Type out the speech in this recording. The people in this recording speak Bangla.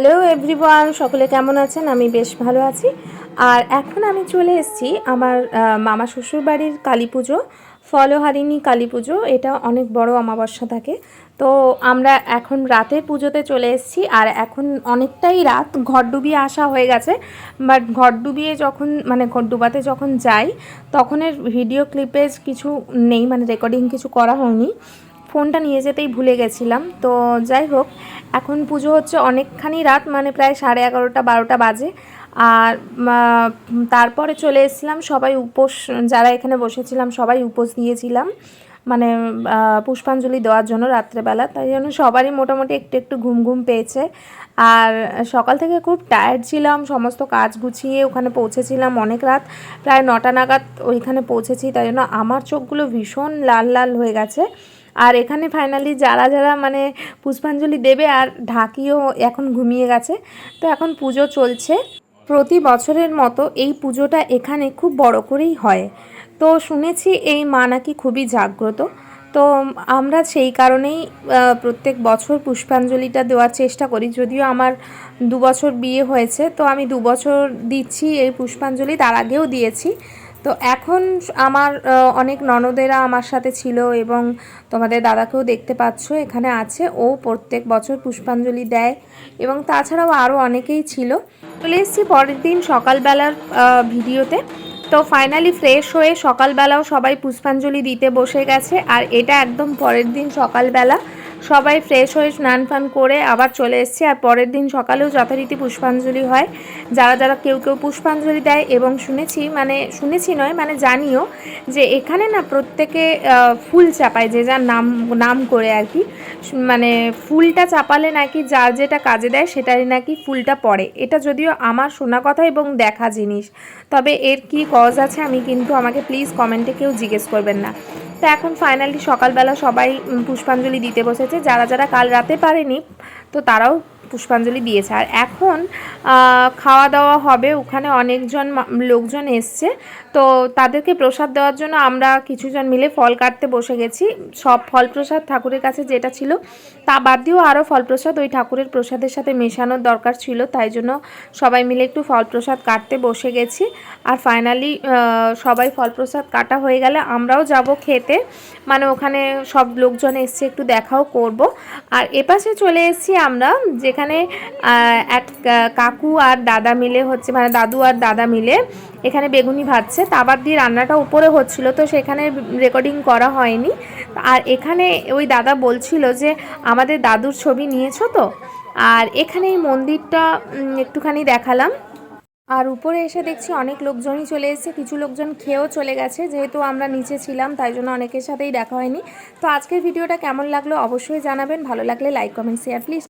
হ্যালো এভরিওয়ান সকলে কেমন আছেন? আমি বেশ ভালো আছি। আর এখন আমি চলে এসেছি আমার মামা শ্বশুর বাড়ির কালী পুজো, ফলহারিণী কালী পুজো। এটা অনেক বড় অমাবস্যা থাকে। তো আমরা এখন রাতের পুজোতে চলে এসেছি। আর এখন অনেকটাই রাত। ঘর ডুবিয়ে আসা হয়ে গেছে। বাট ঘর ডুবিয়ে যখন মানে ঘর ডুবাতে যখন যাই, তখনের ভিডিও ক্লিপে কিছু নেই। মানে রেকর্ডিং কিছু করা হয়নি। ফোনটা নিয়ে যেতেই ভুলে গেছিলাম। তো যাই হোক, এখন পুজো হচ্ছে অনেকখানি রাত মানে প্রায় সাড়ে এগারোটা, বারোটা বাজে। আর তারপরে চলে এসেছিলাম, সবাই উপোস, যারা এখানে বসেছিলাম, সবাই উপোস দিয়েছিলাম মানে পুষ্পাঞ্জলি দেওয়ার জন্য রাত্রেবেলা, তাই জন্য সবারই মোটামুটি একটু একটু ঘুম ঘুম পেয়েছে। আর সকাল থেকে খুব টায়ার্ড ছিলাম, সমস্ত কাজ গুছিয়ে ওখানে পৌঁছেছিলাম অনেক রাত, প্রায় নটা নাগাদ ওইখানে পৌঁছেছি, তাই জন্য আমার চোখগুলো ভীষণ লাল লাল হয়ে গেছে। আর এখানে ফাইনালি যারা যারা মানে পুষ্পাঞ্জলি দেবে আর ঢাকিও এখন ঘুমিয়ে গেছে, তো এখন পুজো চলছে। প্রতি বছরের মতো এই পুজোটা এখানে খুব বড় করেই হয়। তো শুনেছি এই মা নাকি খুবই জাগ্রত। তো আমরা সেই কারণেই প্রত্যেক বছর পুষ্পাঞ্জলিটা দেওয়ার চেষ্টা করি। যদিও আমার দু বছর বিয়ে হয়েছে, তো আমি দু বছর দিচ্ছি এই পুষ্পাঞ্জলি, তার আগেও দিয়েছি। তো এখন আমার অনেক ননদেরা আমার সাথে ছিল এবং তোমাদের দাদাকেও দেখতে পাচ্ছ, এখানে আছে। ও প্রত্যেক বছর পুষ্পাঞ্জলি দেয় এবং তাছাড়াও আরও অনেকেই ছিল। চলে এসেছি পরের দিন সকালবেলার ভিডিওতে। তো ফাইনালি ফ্রেশ হয়ে সকালবেলাও সবাই পুষ্পাঞ্জলি দিতে বসে গেছে। আর এটা একদম পরের দিন সকালবেলা। সবাই ফ্রেশ হয়ে স্নান ফান করে আবার চলে এসেছি। আর পরের দিন সকালেও যথারীতি পুষ্পাঞ্জলি হয়। যারা যারা কেউ কেউ পুষ্পাঞ্জলি দেয় এবং শুনেছি মানে শুনেছি নয় মানে জানিও যে এখানে না প্রত্যেকে ফুল চাপায়, যে যার নাম নাম করে আর কি। মানে ফুলটা চাপালে নাকি যার যেটা কাজে দেয় সেটারই নাকি ফুলটা পড়ে। এটা যদিও আমার শোনা কথা এবং দেখা জিনিস। তবে এর কি কজ আছে আমি কিন্তু আমাকে প্লিজ কমেন্টে কেউ জিজ্ঞেস করবেন না। তো এখন ফাইনালি সকালবেলা সবাই পুষ্পাঞ্জলি দিতে বসেছে। যারা যারা কাল রাতে পারেনি, তো তারাও পুষ্পাঞ্জলি দিয়েছে। আর এখন খাওয়া দাওয়া হবে, ওখানে অনেকজন লোকজন এসছে। তো তাদেরকে প্রসাদ দেওয়ার জন্য আমরা কিছুজন মিলে ফল কাটতে বসে গেছি। সব ফল প্রসাদ ঠাকুরের কাছে যেটা ছিল, তা বাদ দিয়েও আরও ফল প্রসাদ ওই ঠাকুরের প্রসাদের সাথে মেশানোর দরকার ছিল। তাই জন্য সবাই মিলে একটু ফল প্রসাদ কাটতে বসে গেছি। আর ফাইনালি সবাই ফল প্রসাদ কাটা হয়ে গেলে আমরাও যাব খেতে। মানে ওখানে সব লোকজন এসছে, একটু দেখাও করব। আর এপাশে চলে এসেছি আমরা, যেখানে আহ, এক কাকু আর দাদা মিলে হচ্ছে মানে দাদু আর দাদা মিলে এখানে বেগুনি ভাজছে। তাবার দিয়ে রান্নাটা উপরে হচ্ছিল তো সেখানে রেকর্ডিং করা হয়নি। আর এখানে ওই দাদা বলছিল যে আমাদের দাদুর ছবি নিয়েছো তো? আর এখানে এই মন্দিরটা একটুখানি দেখালাম। আর উপরে এসে দেখছি অনেক লোকজনই চলে এসেছে কিছু লোকজন খেয়েও চলে গেছে যেহেতু আমরা নিচে ছিলাম তাই জন্য অনেকের সাথেই দেখা হয়নি। তো আজকের ভিডিওটা কেমন লাগল অবশ্যই জানাবেন ভালো লাগলে লাইক কমেন্ট শেয়ার প্লিজ